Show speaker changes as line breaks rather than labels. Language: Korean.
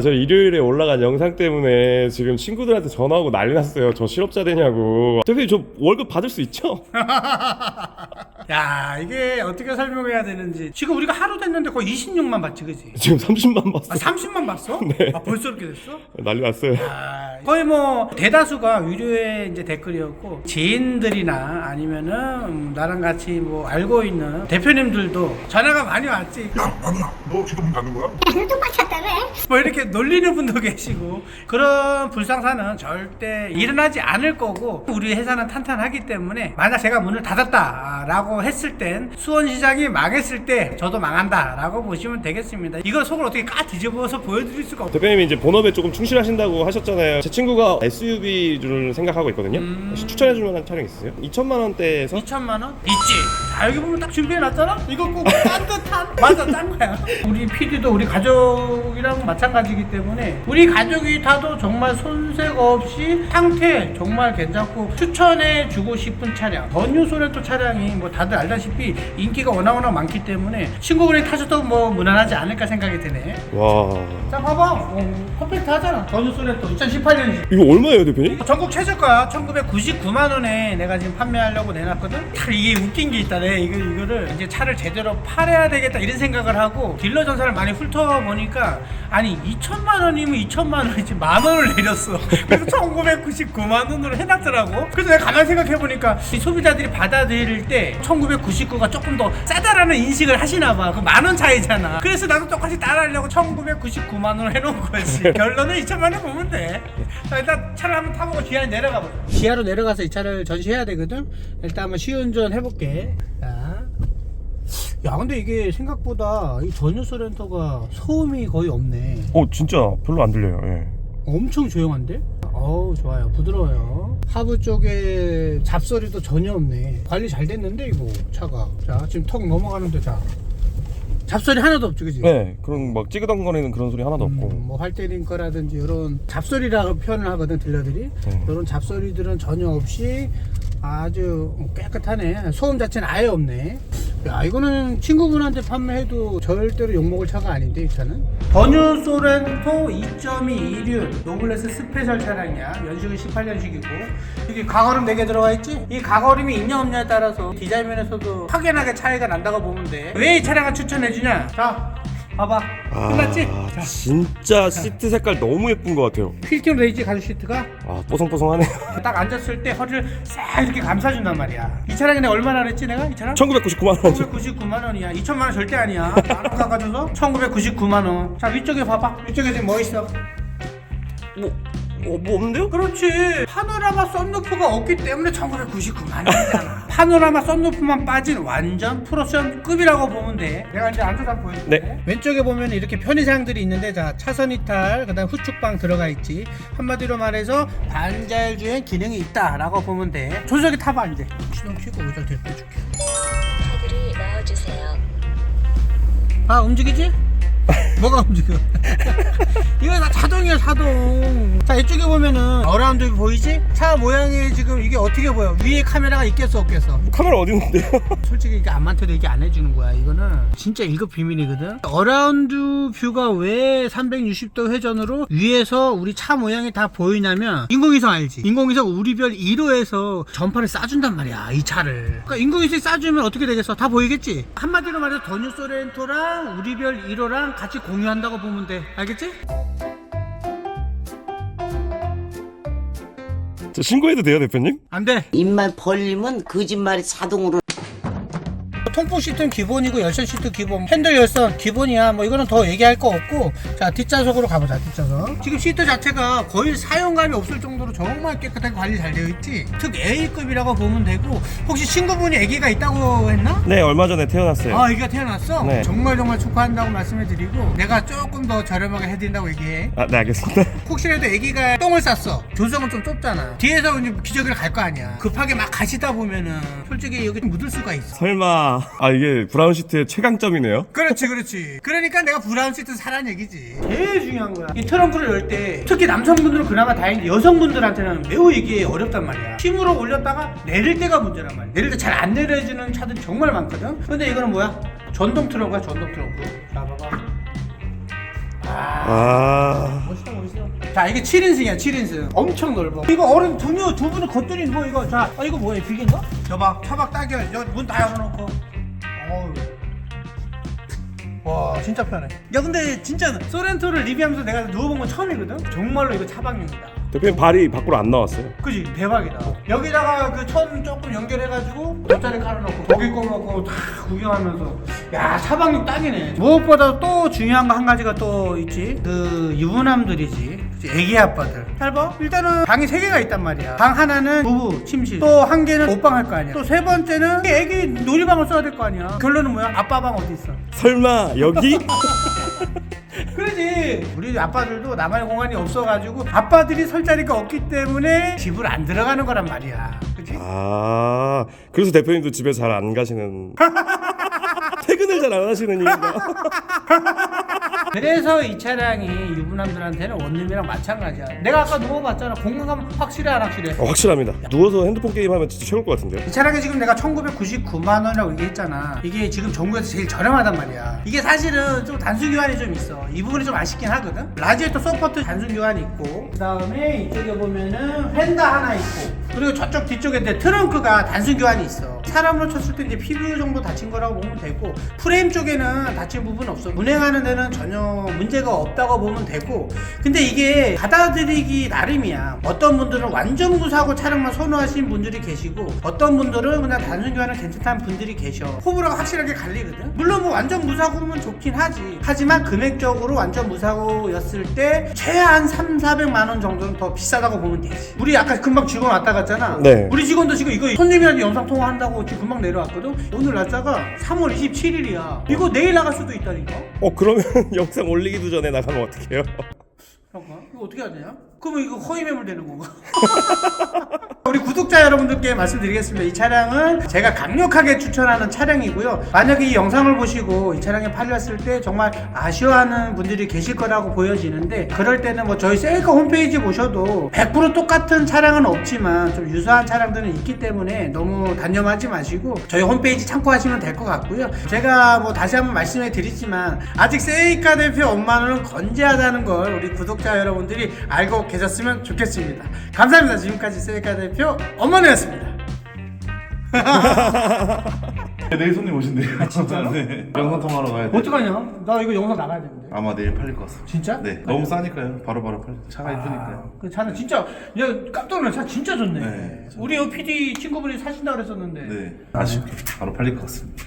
저 일요일에 올라간 영상 때문에 지금 친구들한테 전화오고 난리 났어요. 저 실업자 되냐고. 대표님 저 월급 받을 수 있죠?
야 이게 어떻게 설명해야 되는지 지금 우리가 하루 됐는데 거의 26만 봤지 그지?
지금 30만
아
봤어.
30만 봤어?
네.
아 벌써 이렇게 됐어?
난리 났어요.
아, 거의 뭐 대다수가 유료의 이제 댓글이었고 지인들이나 아니면은 음, 나랑 같이 뭐 알고 있는 대표님들도 전화가 많이 왔지.
야, 나누야, 너 지금 문 닫는 거야?
뭐 이렇게 놀리는 분도 계시고 그런 불상사는 절대 일어나지 않을 거고 우리 회사는 탄탄하기 때문에 만약 제가 문을 닫았다라고 했을 땐 수원시장이 망했을 때 저도 망한다라고 보시면 되겠습니다. 이걸 속을 어떻게 까 뒤집어서 보여드릴 수가 없어요.
대표님이 이제 본업에 조금 충실하신다고 하셨잖아요. 제 친구가 SUV를 생각하고 있거든요. 혹시 추천해줄 만한 차량 있으세요? 2천만 원대에서
2천만 원? 있지. 자 여기 보면 딱 준비해놨잖아. 이거 꼭 따뜻한 맞아 짠 거야. 우리 PD도 우리 가족이랑 마찬가지이기 때문에 우리 가족이 타도 정말 손색 없이 상태 정말 괜찮고 추천해 주고 싶은 차량. 전유 소렌토 차량이 뭐 다들 알다시피 인기가 워낙 워낙 많기 때문에 친구분이 타셔도 뭐 무난하지 않을까 생각이 드네.
와
자 봐봐. 어, 컴팩트 하잖아. 전유 소렌토 2018년식.
이거 얼마예요 대표님?
전국 최저가 1999만 원에 내가 지금 판매하려고 내놨거든. 참 이게 웃긴 게 있다. 내 이거 이거를 이제 차를 제대로 팔아야 되겠다 이런 생각을 하고 딜러 전사를 많이 훑어 보니까 아니 2천만 원이면 2천만 원이지 만 원을 내렸어. 그래서 1999만 원으로 해놨더라고. 그래서 내가 가만히 생각해 보니까 이 소비자들이 받아들일 때 1999가 조금 더 싸다라는 인식을 하시나 봐. 그 만 원 차이잖아. 그래서 나도 똑같이 따라하려고 1999만 원을 해놓은 거지. 결론은 2천만 원 보면 돼. 자, 일단 차를 한번 타보고 지하에 내려가 보자. 지하로 내려가서 이 차를 전시해야 되거든. 일단 한번 시운전 해볼게. 자. 야, 근데 이게 생각보다 이 전유 소 렌터가 소음이 거의 없네.
어 진짜 별로 안 들려요. 예.
엄청 조용한데? 어우 좋아요 부드러워요 하부 쪽에 잡소리도 전혀 없네 관리 잘 됐는데 이거 차가 자 지금 턱 넘어가는데 자 잡소리 하나도 없죠 그지?
네 그런 막 찌그덩거리는 그런 소리 하나도 없고.
음, 뭐 할때린 거라든지 이런 잡소리라고 표현을 하거든 딜러들이
네.
이런 잡소리들은 전혀 없이 아주 깨끗하네 소음 자체는 아예 없네 야 이거는 친구분한테 판매해도 절대로 욕먹을 차가 아닌데 이 차는 버뉴 소렌토 2.2 2륜. 노블레스 스페셜 차량이야. 연식은 18년식이고. 여기 가거름 4개 들어가 있지? 이 가거름이 있냐 없냐에 따라서 디자인 면에서도 확연하게 차이가 난다고 보면 돼왜 이 차량을 추천해주냐? 자 봐봐 끝났지?
아,
자,
진짜 시트 색깔 너무 예쁜 것 같아요.
필팅 레이지 가죽 시트가
아 뽀송뽀송하네요.
딱 앉았을 때 허리를 싹 이렇게 감싸준단 말이야. 이 차량이 내가 얼마나 그랬지 내가 이 차량?
1999만 원.
1999만 원이야. 2천만 원 절대 아니야. 만원 깎아줘서 1999만 원. 자 위쪽에 봐봐. 위쪽에 지금 뭐 있어?
뭐, 어, 뭐 없는데요?
그렇지. 파노라마 썬루프가 없기 때문에 1999만 원이잖아. 파노라마 썬루프만 빠진 완전 프로션급이라고 보면 돼. 내가 이제 한번 보여줄게.
네.
왼쪽에 보면 이렇게 편의사항들이 있는데 자 차선 이탈, 그다음 후축방 들어가 있지. 한마디로 말해서 반자율 주행 기능이 있다라고 보면 돼. 조석이 타봐 이제. 시동 켜고 의자 대고 줄게.
카드를 넣어주세요.
아 움직이지? 뭐가 움직여? 이거 다 자동이야 자동. 자 이쪽에 보면은 어라운드 보이지? 차 모양이 지금 이게 어떻게 보여? 위에 카메라가 있겠어 없겠어?
카메라 어디 있는데요?
솔직히 이게 안 많대도 이게 안 해주는 거야. 이거는 진짜 1급 비밀이거든. 어라운드 뷰가 왜 360도 회전으로 위에서 우리 차 모양이 다 보이냐면 인공위성 알지? 인공위성 우리별 1호에서 전파를 쏴준단 말이야. 이 차를. 그러니까 인공위성이 쏴주면 어떻게 되겠어? 다 보이겠지? 한마디로 말해서 더뉴 소렌토랑 우리별 1호랑 같이 공유한다고 보면 돼. 알겠지?
저 신고해도 돼요 대표님?
안 돼.
입만 벌리면 거짓말이 자동으로
통풍 시트는 기본이고 열선 시트 기본 핸들 열선 기본이야. 뭐 이거는 더 얘기할 거 없고. 자 뒷좌석으로 가보자 뒷좌석. 지금 시트 자체가 거의 사용감이 없을 정도로 정말 깨끗하게 관리 잘 되어 있지? 특 A급이라고 보면 되고. 혹시 친구분이 아기가 있다고 했나?
네 얼마 전에 태어났어요.
아 아기가 태어났어?
네.
정말 정말 축하한다고 말씀을 드리고 내가 조금 더 저렴하게 해드린다고 얘기해.
아, 네 알겠습니다.
혹시라도 아기가 똥을 쌌어. 조성은 좀 좁잖아. 뒤에서 기저귀를 갈 거 아니야. 급하게 막 가시다 보면은 솔직히 여기 묻을 수가 있어.
설마 아 이게 브라운 시트의 최강점이네요?
그렇지 그렇지. 그러니까 내가 브라운 시트 사란 얘기지. 제일 중요한 거야. 이 트렁크를 열 때 특히 남성분들은 그나마 다행히 여성분들한테는 매우 이게 어렵단 말이야. 힘으로 올렸다가 내릴 때가 문제란 말이야. 내릴 때 잘 안 내려지는 차들이 정말 많거든. 근데 이거는 뭐야? 전동 트렁크야 전동 트렁크. 자 봐봐.
아.
멋있다 멋있어. 자 이게 7인승이야 7인승. 엄청 넓어. 이거 어른 두명 두 분은 겉들이 뭐 이거 자 아, 이거 뭐야 비계인가? 저봐 차박 딱이야 문다 열어놓고 와 진짜 편해. 야 근데 진짜 소렌토를 리뷰하면서 내가 누워본 건 처음이거든? 정말로 이거 차박용이다
대표님 발이 밖으로 안 나왔어요.
그지 대박이다. 여기다가 그 천 조금 연결해가지고 돗자리 깔아놓고 고기 꺼먹고 다 구경하면서. 야 차박용 딱이네. 무엇보다 또 중요한 거 한 가지가 또 있지. 그 유부남들이지? 애기 아빠들. 잘 봐. 일단은 방이 세 개가 있단 말이야. 방 하나는 부부 침실. 또 한 개는 옷방 할 거 아니야. 또 세 번째는 애기 놀이방을 써야 될 거 아니야. 결론은 뭐야? 아빠 방 어디 있어?
설마 여기?
우리 아빠들도 나만의 공간이 없어가지고 아빠들이 설 자리가 없기 때문에 집을 안 들어가는 거란 말이야 그치?
아 그래서 대표님도 집에 잘 안 가시는 퇴근을 잘 안 하시는 이유가
그래서 이 차량이 유부남들한테는 원룸이랑 마찬가지야. 내가 아까 누워봤잖아. 공간감 확실해 안 확실해?
어, 확실합니다. 누워서 핸드폰 게임 하면 진짜 최고일 것 같은데요?
이 차량이 지금 내가 1999만 원이라고 얘기했잖아. 이게 지금 전국에서 제일 저렴하단 말이야. 이게 사실은 좀 단순 교환이 좀 있어. 이 부분이 좀 아쉽긴 하거든? 라지에터 서포트 단순 교환이 있고 그 다음에 이쪽에 보면은 휀다 하나 있고 그리고 저쪽 뒤쪽에 이제 트렁크가 단순 교환이 있어 사람으로 쳤을 때 이제 피부 정도 다친 거라고 보면 되고 프레임 쪽에는 다친 부분 없어. 운행하는 데는 전혀 문제가 없다고 보면 되고 근데 이게 받아들이기 나름이야. 어떤 분들은 완전 무사고 차량만 선호하시는 분들이 계시고 어떤 분들은 그냥 단순 교환은 괜찮다는 분들이 계셔. 호불호가 확실하게 갈리거든. 물론 뭐 완전 무사고면 좋긴 하지. 하지만 금액적으로 완전 무사고였을 때 최한 3, 400만 원 정도는 더 비싸다고 보면 되지. 우리 아까 금방 직원 왔다 갔잖아.
네.
우리 직원도 지금 이거 손님이랑 영상 통화한다고 지금 금방 내려왔거든? 오늘 날짜가 3월 27일이야. 이거 내일 나갈 수도 있다니까?
어 그러면 영상 올리기도 전에 나가면 어떡해요?
잠깐만 이거 어떻게 해야 되냐? 그러면 이거 허위 매물 되는 건가? 우리 구독자 여러분들께 말씀드리겠습니다. 이 차량은 제가 강력하게 추천하는 차량이고요. 만약에 이 영상을 보시고 이 차량이 팔렸을 때 정말 아쉬워하는 분들이 계실 거라고 보여지는데 그럴 때는 뭐 저희 셀카 홈페이지 보셔도 100% 똑같은 차량은 없지만 좀 유사한 차량들은 있기 때문에 너무 단념하지 마시고 저희 홈페이지 참고하시면 될 것 같고요. 제가 뭐 다시 한번 말씀해 드리지만 아직 세이카 대표 엄마는 건재하다는 걸 우리 구독자 여러분들이 알고 계셨으면 좋겠습니다. 감사합니다. 지금까지 세이카 대표 엄마네였습니다.
네, 내일 손님 오신대요. 아, 진짜? 네. 영상 통화로 가야 돼.
어떡하냐? 나 이거 영상 나가야 되는데.
아마 내일 팔릴 것 같습니다.
진짜?
네. 너무 싸니까요. 바로바로 팔. 차가 이쁘니까요.
아, 그 차는 진짜 야 깜짝 놀라 차 진짜 좋네.
네.
우리 요 PD 친구분이 사신다 그랬었는데.
네. 아쉽게 바로 팔릴 것 같습니다.